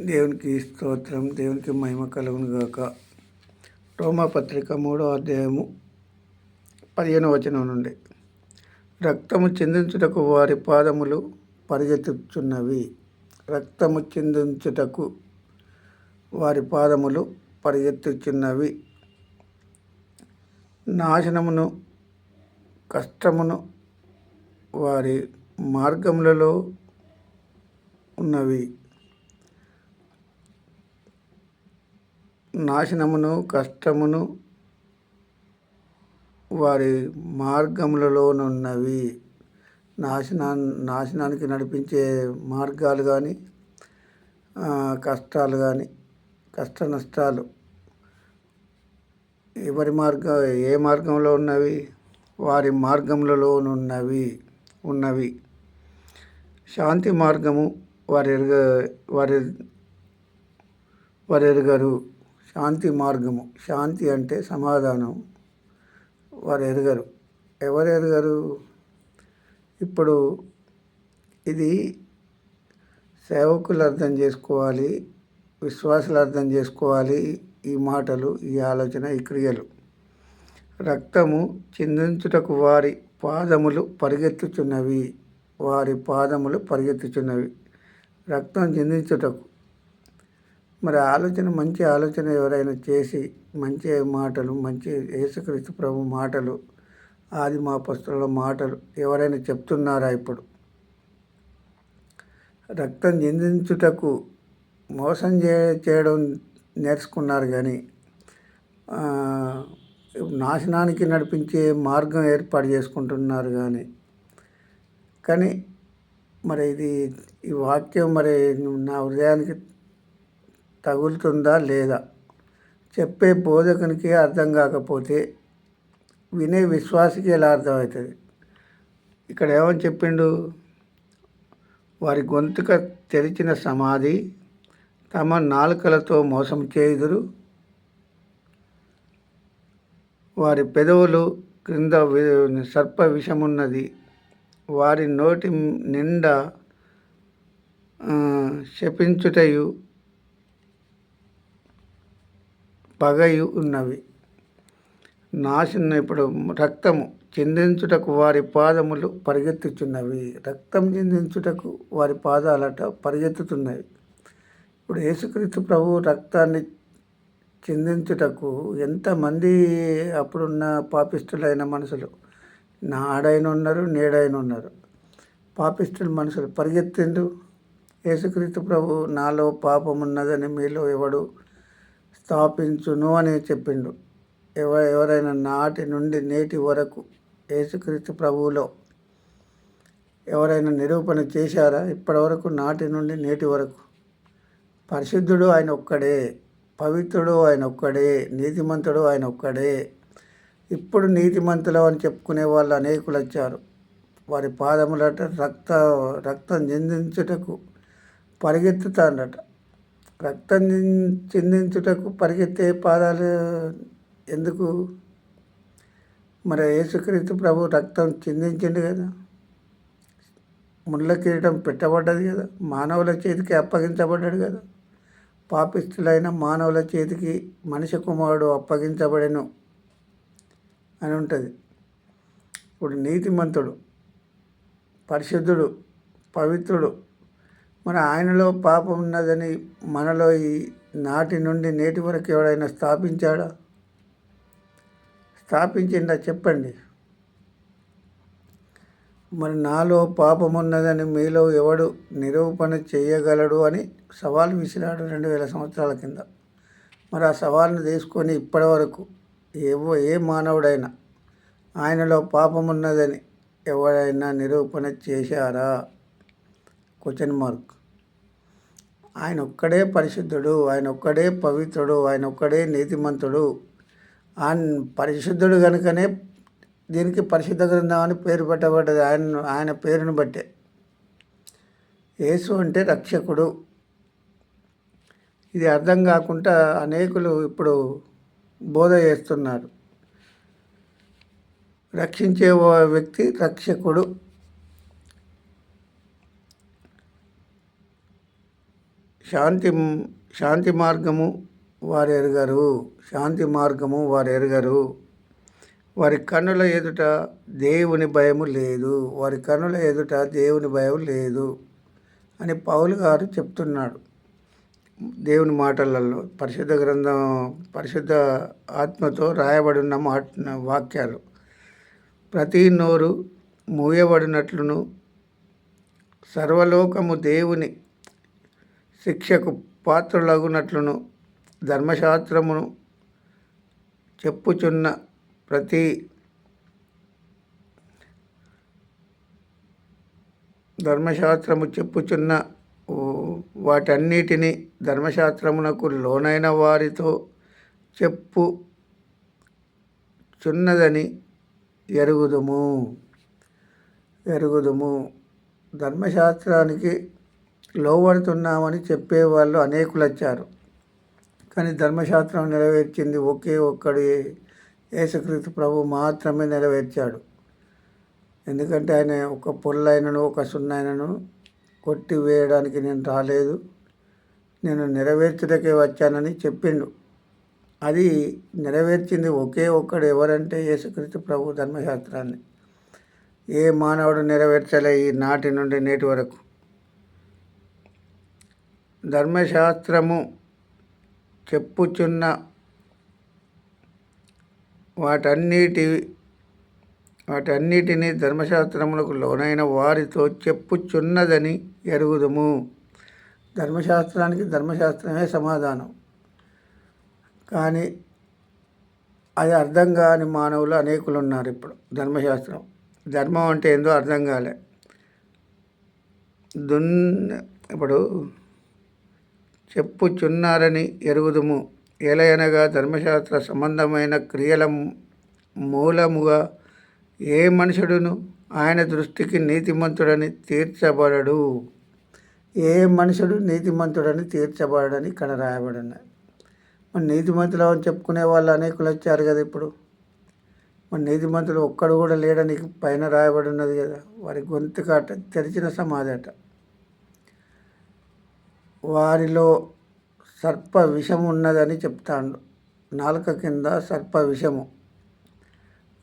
దేవునికి స్తోత్రం దేవునికి మహిమ కలుగును గాక. రోమా పత్రిక మూడో అధ్యాయము పదిహేను వచనం నుండి. రక్తము చెందించుటకు వారి పాదములు పరిగెత్తుచున్నవి. రక్తము చెందించుటకు వారి పాదములు పరిగెత్తుచున్నవి. నాశనమును కష్టమును వారి మార్గములలో ఉన్నవి. నాశనమును కష్టమును వారి మార్గములలోనున్నవి. నాశనా నాశనానికి నడిపించే మార్గాలు కానీ కష్టాలు కానీ కష్ట నష్టాలు ఎవరి మార్గం ఏ మార్గంలో ఉన్నవి? వారి మార్గములలోనున్నవి ఉన్నవి. శాంతి మార్గము వారి ఎరుగ వారి వారు ఎరుగరు శాంతి మార్గము. శాంతి అంటే సమాధానం. వారు ఎరగరు ఎవరు ఎరగరు ఇప్పుడు ఇది సేవకులు అర్థం చేసుకోవాలి విశ్వాసులు అర్థం చేసుకోవాలి ఈ మాటలు ఈ ఆలోచన ఈ క్రియలు. రక్తము చిందించుటకు వారి పాదములు పరిగెత్తుచున్నవి. వారి పాదములు పరిగెత్తుచున్నవి. రక్తం చిందించుటకు మరి ఆలోచన మంచి ఆలోచన ఎవరైనా చేసి మంచి మాటలు మంచి యేసుక్రీస్తు ప్రభు మాటలు ఆది మా పుస్తకంలో మాటలు ఎవరైనా చెప్తున్నారా ఇప్పుడు? రక్తం చెందించుటకు మోసం చే చేయడం నేర్చుకున్నారు కానీ నాశనానికి నడిపించే మార్గం ఏర్పాటు చేసుకుంటున్నారు కానీ కానీ మరి ఇది ఈ వాక్యం మరి నా హృదయానికి తగులుతుందా లేదా? చెప్పే బోధకునికి అర్థం కాకపోతే వినే విశ్వాసకి ఎలా అర్థమవుతుంది? ఇక్కడ ఏమని చెప్పిండు? వారి గొంతుక తెరిచిన సమాధి తమ నాలుకలతో మోసం చేయుదురు. వారి పెదవులు క్రింద సర్ప విషమున్నది. వారి నోటి నిండా శపించుటయు పగయు ఉన్నవి నాశనం ఇప్పుడు రక్తము చిందించుటకు వారి పాదములు పరిగెత్తుచున్నవి. రక్తం చిందించుటకు వారి పాదాలట పరిగెత్తుతున్నవి. ఇప్పుడు యేసుక్రీస్తు ప్రభు రక్తాన్ని చిందించుటకు ఎంతమంది అప్పుడున్న పాపిష్టులైన మనుషులు? నాడైన ఉన్నారు నేడైన ఉన్నారు పాపిష్టుల మనుషులు పరిగెత్తిండు యేసుక్రీస్తు ప్రభు నాలో పాపం ఉన్నదని మీలో ఎవడు స్థాపించును అని చెప్పిండు. ఎవ ఎవరైనా నాటి నుండి నేటి వరకు యేసుక్రీస్తు ప్రభువులో ఎవరైనా నిరూపణ చేశారా? ఇప్పటివరకు నాటి నుండి నేటి వరకు. పరిశుద్ధుడు ఆయన ఒక్కడే పవిత్రుడు ఆయన ఒక్కడే నీతిమంతుడు ఆయన ఒక్కడే. ఇప్పుడు నీతిమంతులు అని చెప్పుకునే వాళ్ళు అనేకులు వచ్చారు. వారి పాదములట రక్త రక్తం చెందించుటకు పరిగెత్తుతాడట రక్తం చిందించుటకు పరిగెత్తే పాదాలు ఎందుకు? మరి యేసుక్రీస్తు ప్రభు రక్తం చిందించిండు కదా. ముళ్ళ కిరీటం పెట్టబడ్డది కదా. మానవుల చేతికి అప్పగించబడ్డాడు కదా. పాపిస్తులైన మానవుల చేతికి మనిషి కుమారుడు అప్పగించబడెను అని ఉంటుంది. ఇప్పుడు నీతిమంతుడు పరిశుద్ధుడు పవిత్రుడు మరి ఆయనలో పాపం ఉన్నదని మనలో ఈ నాటి నుండి నేటి వరకు ఎవడైనా స్థాపించాడా? స్థాపించిందా చెప్పండి. మరి నాలో పాపం ఉన్నదని మీలో ఎవడు నిరూపణ చేయగలడు అని సవాల్ విసిరాడు రెండు వేల సంవత్సరాల కింద. మరి ఆ సవాల్ను తీసుకొని ఇప్పటి వరకు ఏవో ఏ మానవుడైనా ఆయనలో పాపం ఉన్నదని ఎవరైనా నిరూపణ చేశారా? క్వశ్చన్ మార్క్ ఆయన ఒక్కడే పరిశుద్ధుడు ఆయన ఒక్కడే పవిత్రుడు ఆయన ఒక్కడే నీతిమంతుడు. ఆయన పరిశుద్ధుడు కనుకనే దీనికి పరిశుద్ధ గ్రంథం అని పేరు పెట్టబడ్డది. ఆయన ఆయన పేరును బట్టే. యేసు అంటే రక్షకుడు. ఇది అర్థం కాకుండా అనేకులు ఇప్పుడు బోధ చేస్తున్నారు. రక్షించే వ్యక్తి రక్షకుడు. శాంతి శాంతి మార్గము వారు ఎరగరు. శాంతి మార్గము వారు ఎరగరు. వారి కన్నుల ఎదుట దేవుని భయము లేదు. వారి కన్నుల ఎదుట దేవుని భయం లేదు అని పౌలు గారు చెప్తున్నాడు. దేవుని మాటలలో పరిశుద్ధ గ్రంథం పరిశుద్ధ ఆత్మతో రాయబడిన మాట వాక్యాలు. ప్రతి నోరు మూయబడినట్లును సర్వలోకము దేవుని శిక్షకు పాత్రలగునట్లును ధర్మశాస్త్రమును చెప్పుచున్న ప్రతి ధర్మశాస్త్రము చెప్పుచున్న వాటన్నిటిని ధర్మశాస్త్రమునకు లోనైన వారితో చెప్పు చున్నదని ఎరుగుదుము. ఎరుగుదుము. ధర్మశాస్త్రానికి లోబడుతున్నామని చెప్పేవాళ్ళు అనేకులు వచ్చారు కానీ ధర్మశాస్త్రం నెరవేర్చింది ఒకే ఒక్కడు యేసుక్రీస్తు ప్రభు మాత్రమే నెరవేర్చాడు. ఎందుకంటే ఆయన ఒక పొల్లైనను ఒక సున్నైనను కొట్టి వేయడానికి నేను రాలేదు. నేను నెరవేర్చుటకే వచ్చానని చెప్పిండు. అది నెరవేర్చింది ఒకే ఒక్కడు ఎవరంటే యేసుక్రీస్తు ప్రభు ధర్మశాస్త్రాన్ని. ఏ మానవుడు నెరవేర్చలే ఈ నాటి నుండి నేటి వరకు. ధర్మశాస్త్రము చెప్పుచున్న వాటన్నిటి వాటన్నిటినీ ధర్మశాస్త్రములకు లోనైన వారితో చెప్పుచున్నదని ఎరుగుదుము. ధర్మశాస్త్రానికి ధర్మశాస్త్రమే సమాధానం. కానీ అది అర్థం కాని మానవులు అనేకులు ఉన్నారు ఇప్పుడు ధర్మశాస్త్రం. ధర్మం అంటే ఏందో అర్థం కాలే. దున్ ఇప్పుడు చెప్పుచున్నారని ఎరుగుదుము. ఎలయనగా ధర్మశాస్త్ర సంబంధమైన క్రియల మూలముగా ఏ మనుషుడును ఆయన దృష్టికి నీతిమంతుడని తీర్చబడడు. ఏ మనుషుడు నీతిమంతుడని తీర్చబడని ఇక్కడ రాయబడినాయి మరి నీతిమంతులు అని చెప్పుకునే వాళ్ళు అనేకులు వచ్చారు కదా ఇప్పుడు. మరి నీతిమంతులు ఒక్కడు కూడా లేడని పైన రాయబడి ఉన్నది కదా. వారి గొంతు కాట తెరిచిన సమాధట వారిలో సర్ప విషం ఉన్నదని చెప్తాడు. నాలుక కింద సర్ప విషము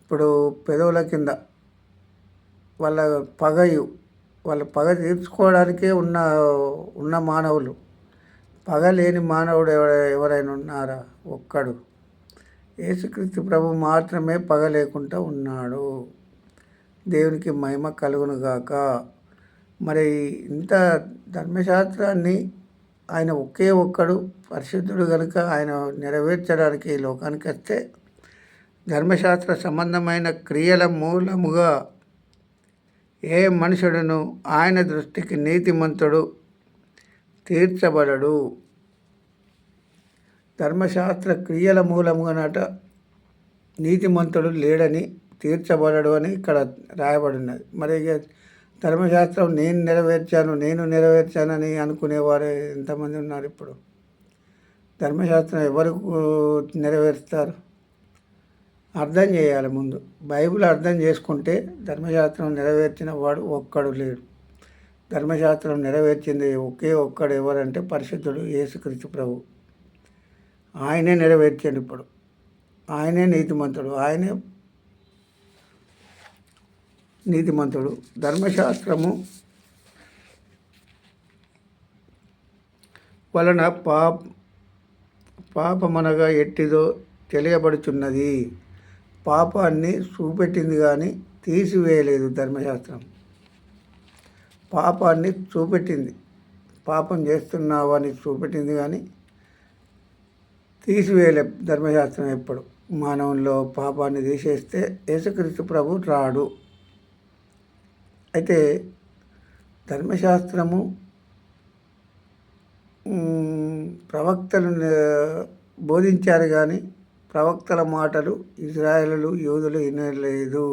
ఇప్పుడు పెదవుల కింద వాళ్ళ పగయు వాళ్ళ పగ తీర్చుకోవడానికే ఉన్న ఉన్న మానవులు. పగ లేని మానవుడు ఎవరైనా ఉన్నారా? ఒక్కడు. యేసుక్రీస్తు ప్రభు మాత్రమే పగ లేకుండా ఉన్నాడు. దేవునికి మహిమ కలుగును గాక మరి ఇంత ధర్మశాస్త్రాన్ని ఆయన ఒకే ఒక్కడు పరిశుద్ధుడు కనుక ఆయన నెరవేర్చడానికి ఈ లోకానికి వస్తే ధర్మశాస్త్ర సంబంధమైన క్రియల మూలముగా ఏ మనుషుడును ఆయన దృష్టికి నీతిమంతుడు తీర్చబడడు. ధర్మశాస్త్ర క్రియల మూలముగానట నీతిమంతుడు లేడని తీర్చబడడు అని ఇక్కడ రాయబడినది. మరి ధర్మశాస్త్రం నేను నెరవేర్చాను నేను నెరవేర్చానని అనుకునేవారు ఎంతమంది ఉన్నారు ఇప్పుడు. ధర్మశాస్త్రం ఎవరు నెరవేరుస్తారు? అర్థం చేయాలి ముందు. బైబిల్ అర్థం చేసుకుంటే ధర్మశాస్త్రం నెరవేర్చిన వాడు ఒక్కడు లేడు. ధర్మశాస్త్రం నెరవేర్చింది ఒకే ఒక్కడు ఎవరంటే పరిశుద్ధుడు యేసుక్రీస్తు ప్రభు. ఆయనే నెరవేర్చాడు ఇప్పుడు. ఆయనే నీతిమంతుడు. ఆయనే నీతిమంతుడు. ధర్మశాస్త్రము వలన పాప పాపమనగా ఎట్టిదో తెలియబడుచున్నది. పాపాన్ని చూపెట్టింది కానీ తీసివేయలేదు ధర్మశాస్త్రం. పాపాన్ని చూపెట్టింది. పాపం చేస్తున్నావని చూపెట్టింది కానీ తీసివేయలే ధర్మశాస్త్రం ఎప్పుడు. మానవుల్లో పాపాన్ని తీసేస్తే యేసుక్రీస్తు ప్రభు రాడు. అయితే ధర్మశాస్త్రము ప్రవక్తలు బోధించారు కానీ ప్రవక్తల మాటలు ఇజ్రాయలు యూదులు వినలేదు.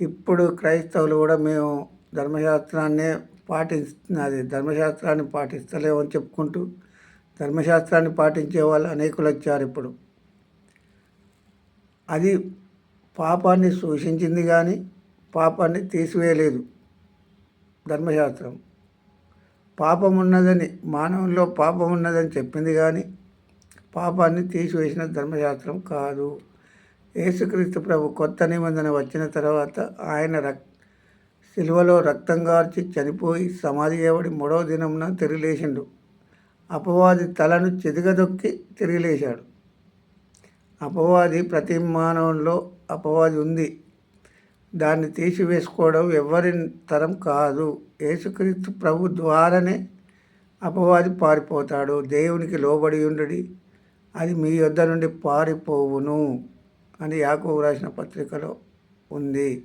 ఇప్పుడు క్రైస్తవులు కూడా మేము ధర్మశాస్త్రాన్నే పాటిస్తున్నది. ధర్మశాస్త్రాన్ని పాటిస్తలేమని చెప్పుకుంటూ ధర్మశాస్త్రాన్ని పాటించే వాళ్ళు అనేకులు వచ్చారు ఇప్పుడు. అది పాపాన్ని సూచించింది కానీ పాపాన్ని తీసివేయలేదు. ధర్మశాస్త్రం. పాపం ఉన్నదని మానవుల్లో పాపం ఉన్నదని చెప్పింది కానీ పాపాన్ని తీసివేసిన ధర్మశాస్త్రం కాదు. యేసుక్రీస్తు ప్రభు కొత్త నిబంధన వచ్చిన తర్వాత ఆయన రక్ సిలువలో రక్తం గార్చి చనిపోయి సమాధి చేయబడి మూడవ దినంన తిరిగిలేసిండు. అపవాది తలను చెదుగదొక్కి తిరిగిలేశాడు. అపవాది ప్రతి మానవుల్లో అపవాది ఉంది. దాన్ని తీసివేసుకోవడం ఎవరి తరం కాదు. యేసుక్రీస్తు ప్రభు ద్వారానే అపవాది పారిపోతాడు. దేవునికి లోబడి ఉండడి అది మీ యొద్ద నుండి పారిపోవును అని యాకోబు రాసిన పత్రికలో ఉంది.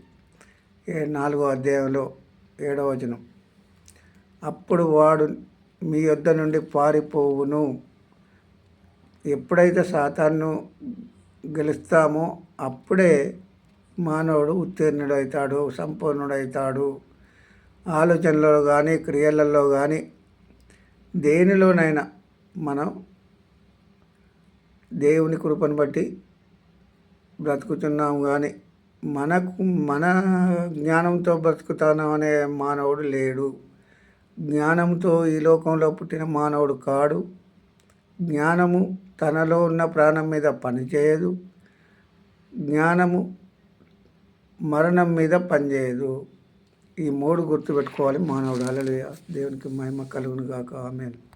ఏ నాలుగో అధ్యాయంలో ఏడవ వచనం. అప్పుడు వాడు మీ యొద్ద నుండి పారిపోవును. ఎప్పుడైతే సాతాన్ను గెలుస్తామో అప్పుడే మానవుడు ఉత్తీర్ణుడవుతాడు సంపూర్ణుడవుతాడు ఆలోచనలో కానీ క్రియలలో కానీ దేనిలోనైనా మనం దేవుని కృపను బట్టి బ్రతుకుతున్నాం కానీ మనకు మన జ్ఞానంతో బ్రతుకుతానం అనే మానవుడు లేడు. జ్ఞానంతో ఈ లోకంలో పుట్టిన మానవుడు కాడు. జ్ఞానము తనలో ఉన్న ప్రాణం మీద పనిచేయదు. జ్ఞానము మరణం మీద పనిచేయదు ఈ మూడు గుర్తుపెట్టుకోవాలి మానవుడు. అలలుయ దేవునికి మహిమ కలుగును గాక ఆమెను.